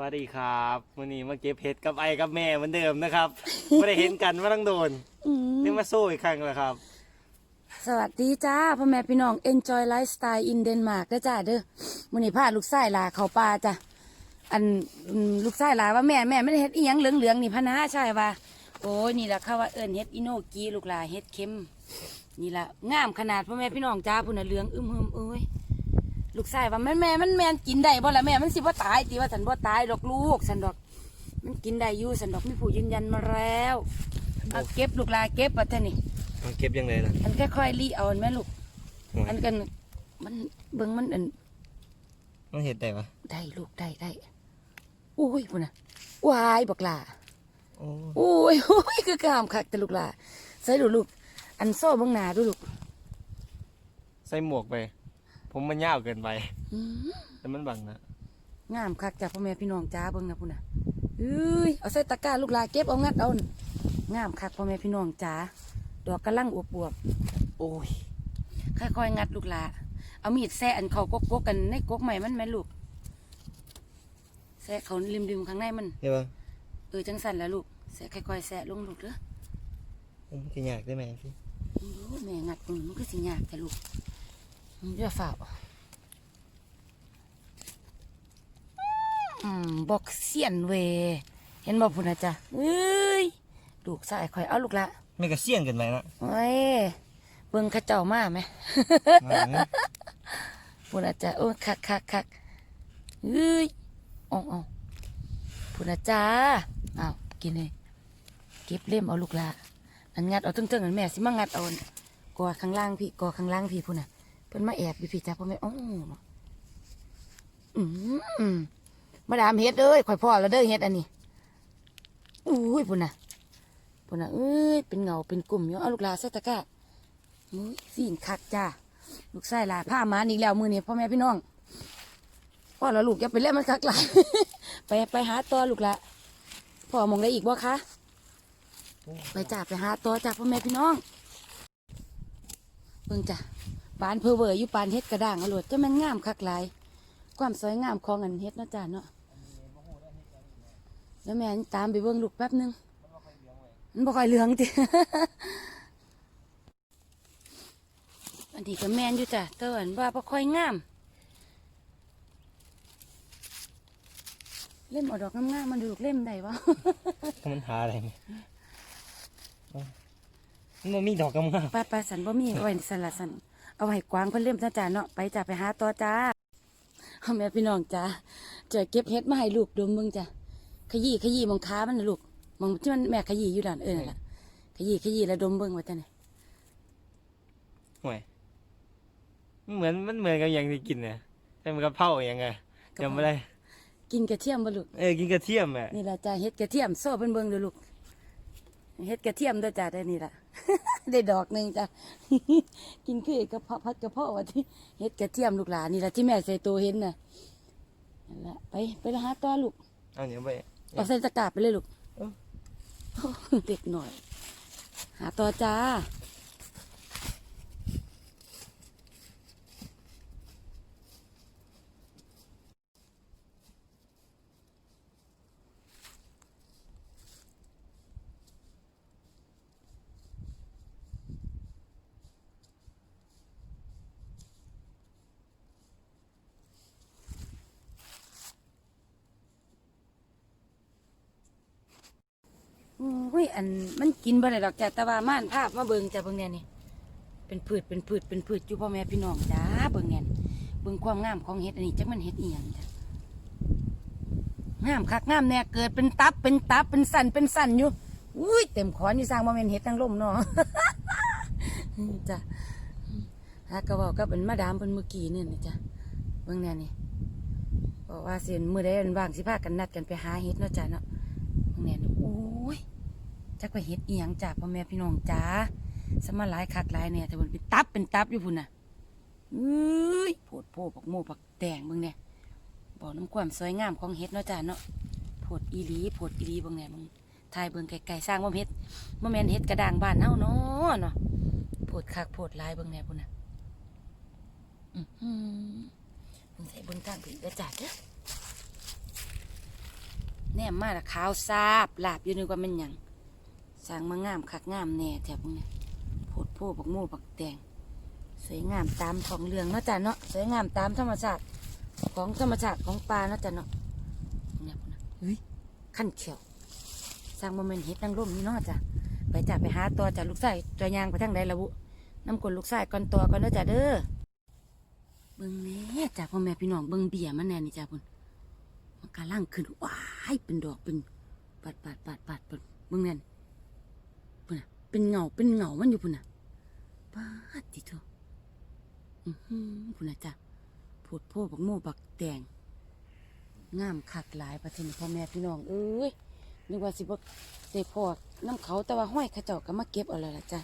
วัสดีครับวันนี้มาเก็บเห็ดกับไอ้กับแม่เหมือนเดิมนะครับ ไม่ได้เห็นกันมาตั้งโดนอืมนี่มาสู้อีกครั้งแล้วครับ สวัสดีจ้าพ่อแม่พี่น้อง Enjoy Lifestyle in Denmark เด้อจ้าเด้อมื้อนี้พาลูกชายลาเข้าป่าจ้ะอันอืมลูกชายลาว่าแม่แม่ไม่ได้เฮ็ดอีหยังเหลืองๆนี่พะนะใช่ว่าโอ้ยนี่ล่ะเขาว่าเอิ้นเฮ็ดอิโนกีลูกหลาเฮ็ดเข็มนี่ล่ะงามขนาดพ่อแม่พี่น้องจ้าพุ่นน่ะเหลืองอึมหึมเอ้ย ลูกชายว่าแม่แม่มันแม่นกินได้บ่ล่ะแม่มันสิบ่ตายติว่าฉันบ่ตายดอกลูกฉันดอก มันกินได้อยู่ฉันดอกมีผู้ยืนยันมาแล้วเอาเก็บลูกหลาเก็บว่าท่านี่มันเก็บยังไงล่ะอันค่อยๆรีเอาอันแม่ลูก อันกันมันเบิ่งมันอันมันเห็ดได้ปะได้ลูกได้ได้อุ้ยพุ่นน่ะวายบักหลาโอ้อุ้ยอุ้ยคือกามคักแต่ลูกหลาใส่ลูกลูกอันโซ่เบิ่งหน้าดูลูก ใส่หมวกไป ผมมันยาวเกินไป อืมแต่มันบังนะงามคักจ้ะพ่อแม่พี่น้องจ้าเบิ่งนะพุ่นน่ะเอ้ยเอาใส่ตะกร้าลูกหลาเก็บเอางัดเอาน่ะงามคักพ่อแม่พี่น้องจ้าดอกกำลังอวบๆโอ้ยค่อยๆงัดลูกหลาเอามีดแซะอันเขากกๆกันในกกใหม่มันแม่ลูกแซะเขาริมๆข้างในมันใช่ปะเออจังสันแล้วลูกแสะค่อยๆแสะลงลูกเด้อ ผมจะอยากได้ไหมพี่ โอ้แม่งัดมันมันก็สิยากแต่ลูก มันจะฝ่าวอืมบอกเสียนเว เห็นบอกพุ่นนะจ๊ะเอ้ยลูกใส่ค่อยเอาลูกละไม่กระเสี่ยงเกินไปนะโอ้ยเบิ่งเข้าเจ้ามาไหม พุ่นนะจ๊ะโอ้ยคักคักคักเอ้ยอ๋ออ๋อพุ่นนะจ๊ะอ้าวกินเลยเก็บเล่มเอาลูกละอันงัดเอาตึ้งๆอันแม่สิมางัดเอาอันกอข้างล่างพี่กอข้างล่างพี่พุ่นน่ะเพิ่นมาแอบอยู่พี่จ้าพ่อแม่อ๋ออืมมาดามเฮ็ดเอ้ยข่อยพ่อแล้วเด้อเฮ็ดอันนี้อุ้ยพุ่นน่ะพุ่นน่ะเอ้ยเป็นเงาเป็นกลุ่มอยู่เอาลูกลาใส่ตะกร้ามุ้ยสิ่งคักจ้าลูกไส้ลาผ้ามาอีกแล้วมือนี้พ่อแม่พี่น้องพ่อแล้วลูกอย่าไปเล่นมันคักหลายไปไปหาตัวลูกละพ่อมองได้อีกบ่คะไปจ่าไปหาตัวจ่าพ่อแม่พี่น้องเบิ่งจ้ะ ปานเพอเวอร์อยู่ปานเฮ็ดกระด้างอรวดจะแม่นงามคักหลาย ความสวยงามของอันเฮ็ดเนาะจ้าเนาะแล้วแม่ตามไปเบิ่งลูกแป๊บหนึงมันบ่ค่อยเหลืองติอันนี้ก็แม่นอยู่จ้ะแต่ว่าอันว่าบ่ค่อยงาม เล่มเอาดอกงามๆมันดูลูกเล่มได้บ่มันหาอะไรไหมมันมีดอกกำงามไปไปสันบ่มีไว้สันละสัน เอาไว้กวางเพิ่นเล่มจ้าจ้าเนาะไปจ้าไปหาต่อจ้าเอาแม่พี่น้องจ้าจะเก็บเฮ็ดมาให้ลูกดมเบิ่งจ้าขยี้ขยี้มองค้ามันน่ะลูกมองที่มันแม่ขยี้อยู่ด้านเออนั่นล่ะขยี้ขยี้แล้วดมเบิ่งว่าจ้าเนี่ยห่วยมันเหมือนมันเหมือนกับอย่างที่กินเนี่ยแต่มันกะเพราอย่างไงจำไม่ได้กินกระเทียมบ่ลูกเออกินกระเทียมอะนี่ล่ะจ้าเฮ็ดกระเทียมโซ่เพิ่นเบิ่งเด้อลูก เฮ็ดกระเทียมเด้อจ้าได้นี่ล่ะ ได้ดอกหนึงจ้ากินคือกระเพาะพัดกระเพาะว่าที่เฮ็ดกระเทียมลูกหลานนี่ล่ะที่แม่ใส่ตัวเห็นน่ะนั่นล่ะไปไปหาต่อลูกเอาเดี๋ยวไปเอาใส่ตะกร้าไปเลยลูกเอ้าเด็กหน่อย หาต่อจ้า อุ้ ยอันมันกินบ่ได้ดอกจ้ะแต่ว่าม่านภาพมาเบิ่งจ้ะเบิ่งแน่นี่เป็นพืชเป็นพืชเป็นพืชอยู่พ่อแม่พี่น้องจ้าเบิ่งแน่นเบิ่งความงามของเห็ดอันนี้จักมันเห็ดอีหยังจ้ะงามคักงามแน่เกิดเป็นตับเป็นตับเป็นสันเป็นสันอยู่อุ้ยเต็มขอนอยู่สร้างบ่แม่นเห็ดทั้งลมเนาะจ้ะหากระเว้ากับเป็นมาดามเพิ่นเมื่อกี้นี่นะจ้ะเบิ่งแน่นี่บอกว่าเสิมื้อใดอันว่างสิพากันนัดกันไปหาเห็ดเนาะจ้ะเนาะ จักไปเฮ็ดอียงจ้าพ่อแม่พี่น้องจ้าสมาหลายคักหลายเนี่ยแต่มันเป็นตับเป็นตับอยู่พุ่นน่ะเอ้ยโพดโพปักโมปักแตงเบิ่งเนี่ยบอกน้ำความสวยงามของเฮ็ดเนาะจ้าเนาะโพดอีหลีโพดอีหลีเบิ่งเนี่ยมึงถ่ายเบิ่งไกลๆสร้างบ่เฮ็ดบ่แม่นเฮ็ดกระด่างบ้านเฮาเนาะเนาะโพดคักโพดลายเบิ่งเนี่ยพุ่นน่ะอื้อหือเบิ่งใส่เบิ่งทางผีเด้จ้าเด้อแนมมาละขาวซาบลาบอยู่นึกว่ามันหยัง สร้างมางามคักงามแน่แถบเนี้ยโพดโพบักโม่บักแตงสวยงามตามของเรืองเนาะจ้ะเนาะสวยงามตามธรรมชาติของธรรมชาติของปลาเนาะจ้ะเนาะเนี่ยนะเฮ้ยขั้นเขียวสร้างโมเมนต์เฮ็ดนางร่มนี่เนาะจ้ะไปจ้ะไปหาตัวจ้ะลูกชายตัวยางไปทางใดละบุน้ำกลลูกชายก่อนตัวก่อนเด้อจ้ะเด้อเบิ่งแน่จ้ะพ่อแม่พี่น้องเบิ่งเบี้ยมันแน่นี่จ้ะพุ่นมันกำลังขึ้นว้ายเป็นดอกเป็นปัดปัดปัดปัดปัดเบิ่งนั่น พุ่นน่ะเป็นเงาเป็นเงามันอยู่พุ่นน่ะปาดติโตอือหือพุ่นน่ะจ้ะโพดโพบักโม่บักแตงงามคักหลายประเทศพ่อแม่พี่น้องเอ้ยนึกว่าสิบ่ได้พอน้ำเขาแต่ว่าห้อยเขาเจ้าก็มาเก็บเอาแล้วล่ะจ้ะ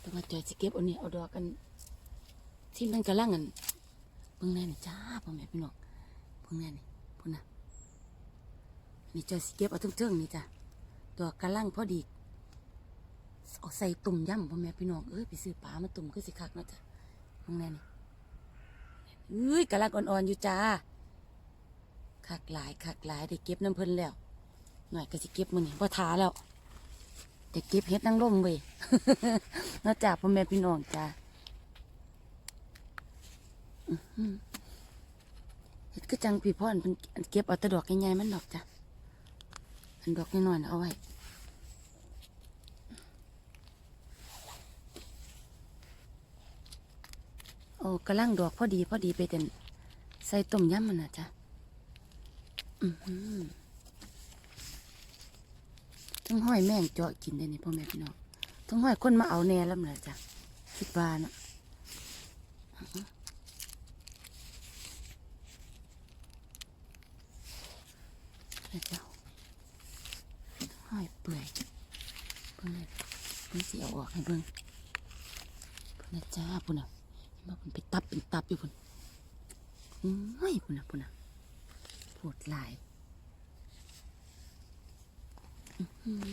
แต่ว่าจอยสิเก็บเอาเนี่ยเอาดอกกัน ที่มันกำลังอันเบิ่งแน่นี่จ้าพ่อแม่พี่น้องเบิ่งแน่นี่พุ่นนะนี่เจะสิเก็บเอาเทิงๆนี่จ้ะตัวกระลังพอดี เอาใส่ตุ่มย่ำพ่อแม่พี่น้องเอ้ยไปซื้อปลามาตุ่มคือสิคักนาะจ้ะมึงแน่นี่เอ้ยกระลังอ่อนๆอยู่จ้าคักหลายคักหลายได้เก็บน้ำเพิ่นแล้ว หน่อยก็สิเก็บมือนี่พอท้าแล้วแต่เก็บเฮ็ดนั่งร่มเว้ยนะจ้าพ่อแม่พี่น้องจ้าเฮ็ดก็จังพี่พ่ออันเก็บเอาต่ดอกใหญ่ๆมันดอกจ้ะอันดอกน้อยๆเอาไว้ โอ้กระลังดอกพอดีพอดีไปเต็นใส่ต้มยำมันนะจ้ะอือหือทั้งห้อยแม่งเจาะกินได้นี่พ่อแม่พี่น้องทั้งห้อยคนมาเอาแน่แล้วมันะจ้ะคิดว่านะนะเจ้าห้อยเปื่อยเบิ่งเลยเบิ่งสีเอาออกให้เบิ่งเบิ่งนจ้าปุ่นน่ะ เห็นบ่ปุ่นไปตับเป็นตับอยู่ปุ่นเฮ้ยปุ่นนะปุ่นนะปวดหลายอื้อหือ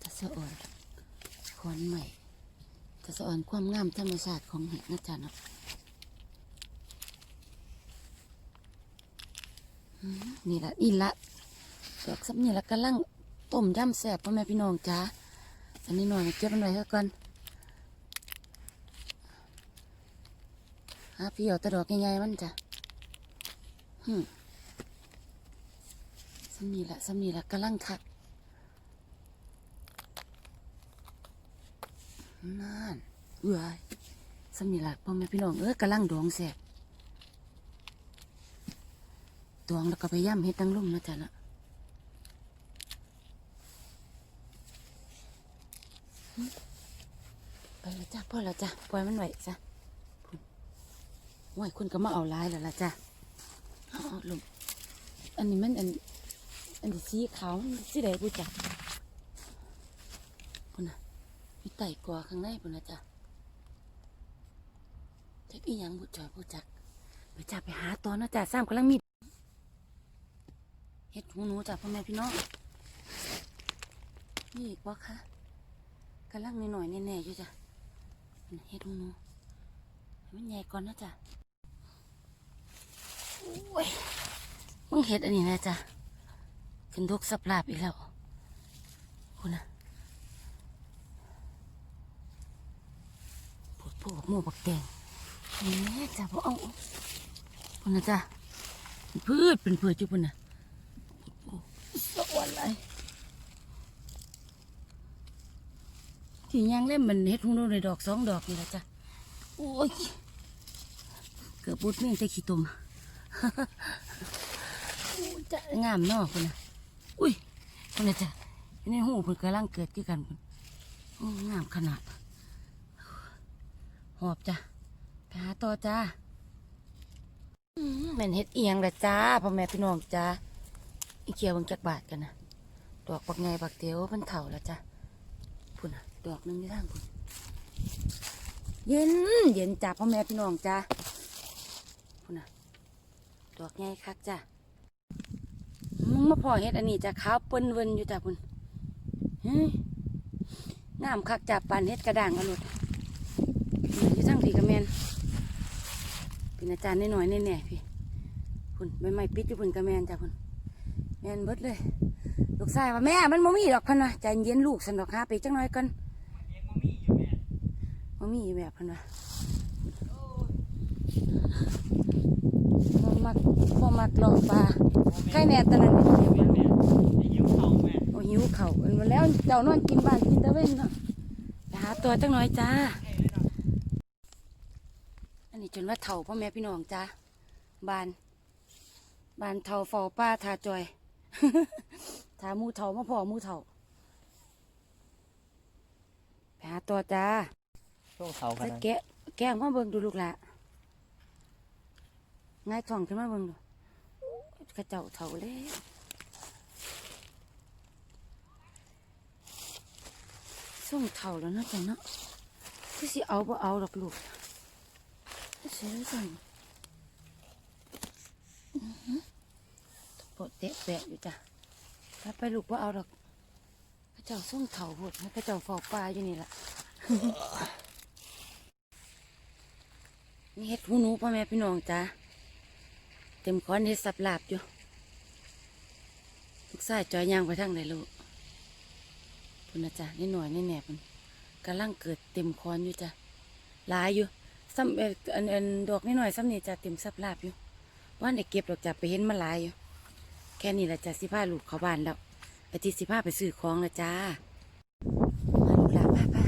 ตะสะอ่อนคอนใหม่ตะสะอ่อนความงามธรรมชาติของเห็ดนะจ๊ะเนาะนี่ละนี่ละดอกซับนี่ละกำลังต้มย่ำแซ่บพ่อแม่พี่น้องจ้าอันนี้หน่อยเก็บมันไว้ก่อน หาพี่เอาแต่ดอกใหญ่ๆมันจ้ะฮึมซับนี่ละซับนี่ละกำลังคักนั่นเอ้ยซับนี่ละพ่อแม่พี่น้องเอ้ยกำลังดองแซ่บตวงแล้วก็ไปย่ำเฮ็ดตั้งลุ่มนะจ๊ะนะไปแล้วจ้ะพ่อแล้วจ้ะปล่อยมันไว้จ้ะ ว่ายคุณก็มาเอาลายแล้วล่ะจ้ะเอาเอาลงอันนี้มันอัน อันสีขาวสีแดงกูจ้ะพุ่นน่ะมีไต่กว่าข้างในพุ่นะจ้ะจักอีหยังบุจอยบุจักไปจ้ะไปหาตอนนะจ้ะซ้ำกำลังมีเห็ดหูหนูจากพ่อแม่พี่น้องนี่อีกวะคะกำลังหน่อยๆแน่ๆอยู่จ้ะเห็ดหูหนูมันใหญ่ก่อนนะจ้ะ มึงเห็ดอันนี้นะจ้ะขึ้นทุกสับลาบอีกแล้วคุณนะปวดปวดหมูบักแดงนี่จ้ะพอเอาคุณนะจ้ะเป็นพืชเป็นพืชอยู่คุณนะสวนอะไรที่ยังเล่มมันเฮ็ดหุ้งโนในดอกสองดอกนี่แหละจ้ะโอ้ยเกือบบุดเมี่ยงแต่ขี้ตุ่ม จะงามเนาะคนน่ะอุ้ยคนน่ะจ้ะในหูเพิ่นกำลังเกิดขึ้นกันพุ่นโอ้งามขนาด หอบจ้ะไปหาต่อจ้าอืมแม่นเฮ็ดเอียงละจ้าพ่อแม่พี่น้องจ้าอีเกียวเบิ่งจักบาทกันนะดอกบักไงบักเตียวมันเถ่าแล้วจ้ะพุ่นน่ะดอกหนึงที่ทางพุ่นเย็น เย็นจ้าพ่อแม่พี่น้องจ้าพุ่นน่ะ ดอกไงคักจ้ะมึงมาพอเฮ็ดอันนี้จ้ะขาวเปิ้นเวินอยู่จ้ะพุ่นเฮ้ยงามคักจ้ะปานเฮ็ดกระด่างอรุดอยู่ทั้งพี่กระแมนเป็นอาจารย์น้อยๆแน่ๆพี่พุ่นใบไม้ปิดอยู่พุ่นกระแมนจ้ะพุ่นแม่นเบิดเลย ลูกชายว่าแม่มันบ่มีดอกพันนะใจเย็นลูกสันดอกหาไปจังน้อยก่อนเองมันมีอยู่แม่บ่มีอยู่แบบพันว่า บ่มักบ่มักหลอกปลาใครแน่ตอนนั้นแม่แม่ไอ้ยิ้วเขาแม่โอ้หิวเข่าวอันมาแล้วเจ้านอนกินบ้านกินตะเว้นเนาะไปหาตัวจังน้อยจ้า อันนี้จนว่าเถ่าพ่อแม่พี่น้องจ้าบาน บานเถ่าเฝ้าป้าทาจอยทาหมูเถ่ามาพอหมูเถ่าไปหาตัวจ้าช่วงเขาขจะนาดแกะแกะมาเบิ่งดูลูกละ ง่ายท้องขึ้นมาเบิ่งดูกระเจ้าเถาแล้วส่งเถาแล้วนาะจ้ะเนาะคือสิเอาบ่เอาดอกลูกเสียสั่งอื้อหือปวดเตะแปะอยู่จ้ะถ้าไปลูกบ่เอาดอกกระเจ้าส่งเถาหมดกระเจ้าเฝ้าปลาอยู่นี่ล่ะนี่เฮ็ดหูหนูพ่อแม่พี่น้องจ้า ต็มค้อนเฮ็ดสับลาบอยู่ลูกชายจอยยางไปทางไหนลูกพุ่นนะจ้ะนี่หน่อยนี่แหนบมันกำลังเกิดเต็มค้อนอยู่จ้ะหลายอยู่ซ้ำเอ่ออันอันดอกนิดหน่อยซ้ำนี่จ้ะเต็มสับลาบอยู่ว่าได้เก็บดอกจ้ะไปเห็นมาหลายอยู่ แค่นี้ละจ้ะสิพาลูกเขาบานแล้วไอที่สิพาไปซื้อของละจ้ามาลูกหลานพาพา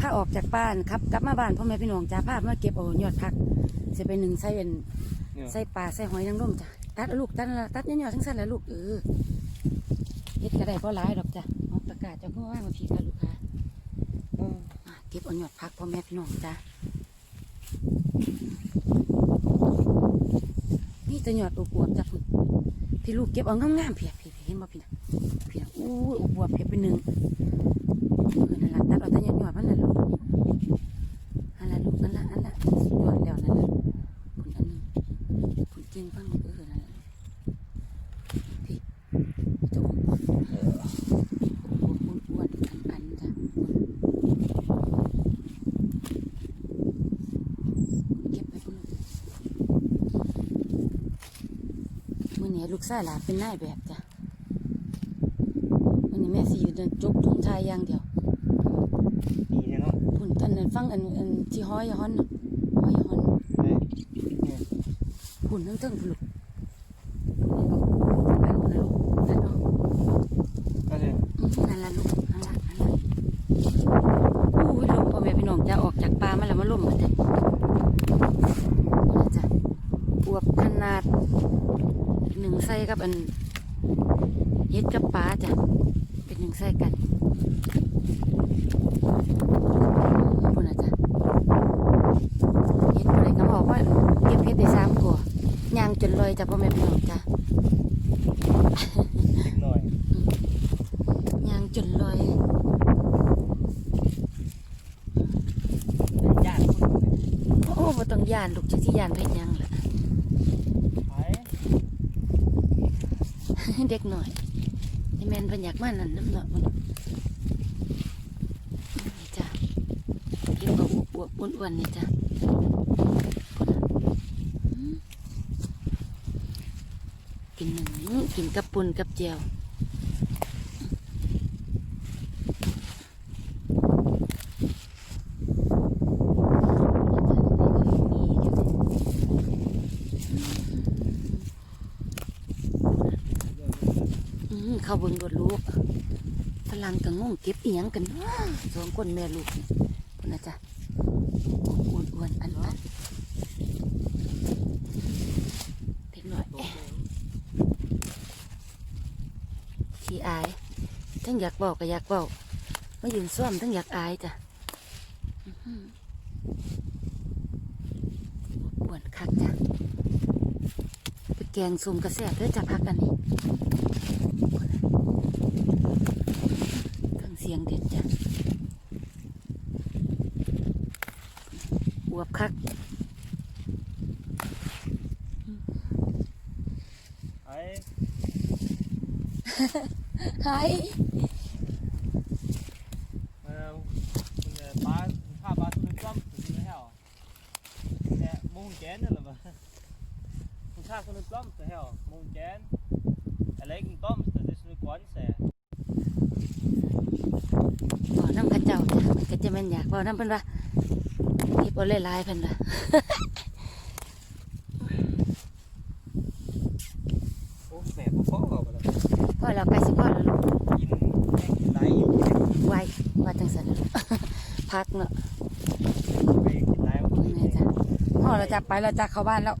พาออกจากบ้านครับ กลับมาบ้านพ่อแม่พี่น้องจ้าพามาเก็บเอายอดผักจะไปหนึ่งใส่เป็น เนี่ยใส่ปลาใส่หอยนางรมจ้ะตัดเอาลูกตัดละตัดยอดๆทั้งสั้นแล้วลูกเออเฮ็ดก็ได้เพราะหลายดอกจ้ะเอาตะกร้าเจ้าเพื่อว่างมาพีค่ะลูกค้าอืมอะเก็บเอายอดผักพ่อแม่พี่น้องจ้านี่แต่ยอดอวบๆจ้ะพุ่นพี่ลูกเก็บเอางามๆเพียพี่เห็นบ่พี่นะพี่นะอู้ยอวบๆเพียเป็นหนึ่งเออนั่นละตัดเอาแต่ยอดๆมันน่ะลูกอันละลูกอันละอันละสุดยอดแล้วนั่นละคุณอันนี้คุณจริงฟังเออนั่นละพี่จมเอออ้วนๆอันอันจ้ะเก็บไปคุณ มื่อนี้ลูกชายหลานเป็นนายแบบจ้ะมื่อนี้แม่สิอยู่เดินจกถุงชายอย่างเดียวดีใช่เนาะพุ่นอันนั้นฟังอันอันที่ห้อยฮอนน่ะห้อยฮอนเอ้ยเนี่ยพุ่นทั้งทั้งพุ่นลูกอันนั้นลูกนั่นเนาะ ก็เลย อืมนั่นละลูกนั่นละนั่นละอู้ยลมพ่อแม่พี่น้องจะออกจากป่ามาแล้วมาล่มมาจ้ะนี่จ้ะอวบขนาดหนึ่งไส้ กับอันเฮ็ดกับปลาจ้ะ เป็นหนึ่งไส้กันพุ่นนะจ้ะเห็ดอะไรก็บอกว่าเก็บเห็ดได้สามกัวยางจนลอยจ้ะพ่อแม่พี่น้องจ้ะนิดหน่อยยางจนลอยญาติคนหนึ่งโอ้บ่ต้องย่านลูกจะที่ย่านเพชรยังล่ะไป เด็กหน่อยไอแมนเพันอยากมานั่นน้ำหนักมันนี่จ้ะเก็บเอาอวบอ้วนๆนี่จ้ะกินหนึ่งกินกับปุนกับเจียว อืม เขาเบิ่งรถลูกฝรั่งก็งงเก็บเอียงกันสองคนแม่ลูกนี่พุ่นนะจ๊ะอ้วนอ้วนอันอันเด็กหน่อยขี้อายทั้งอยากบอกก็อยากบอกมายืนซ่อมทั้งอยากอายจ้ะอ้วนคักจ้ะไปแกงซุ่มกระแสเด้อจะพักอันนี้ เครื่องเสียงเด็ดจ้ะอวบคักไปหายเออคุณจะปลาข้าปลาสุดจ้อมสุดที่แล้วแต่มงแกนนั่นแหละบ่คุณข้าคนจ้อมสุดแล้วมงแกน ไอ Alleen komst, dat is nu kwanse. บ่น้ำเข้าเจ้าจ้ะมันก็จะแม่นอยากบ่น้ำเพิ่นว่าเก็บเอาหลายๆเพิ่นว่า Ô, mẹ có khó không? พอแล้วใกล้สิพ่อแล้วลูก Nhìn cái lái yêu ไว้ว่าจังซั่นพักเนาะ cái lái นี่จ้ะพ่อเราจะไปเราจะเข้าบ้านแล้ว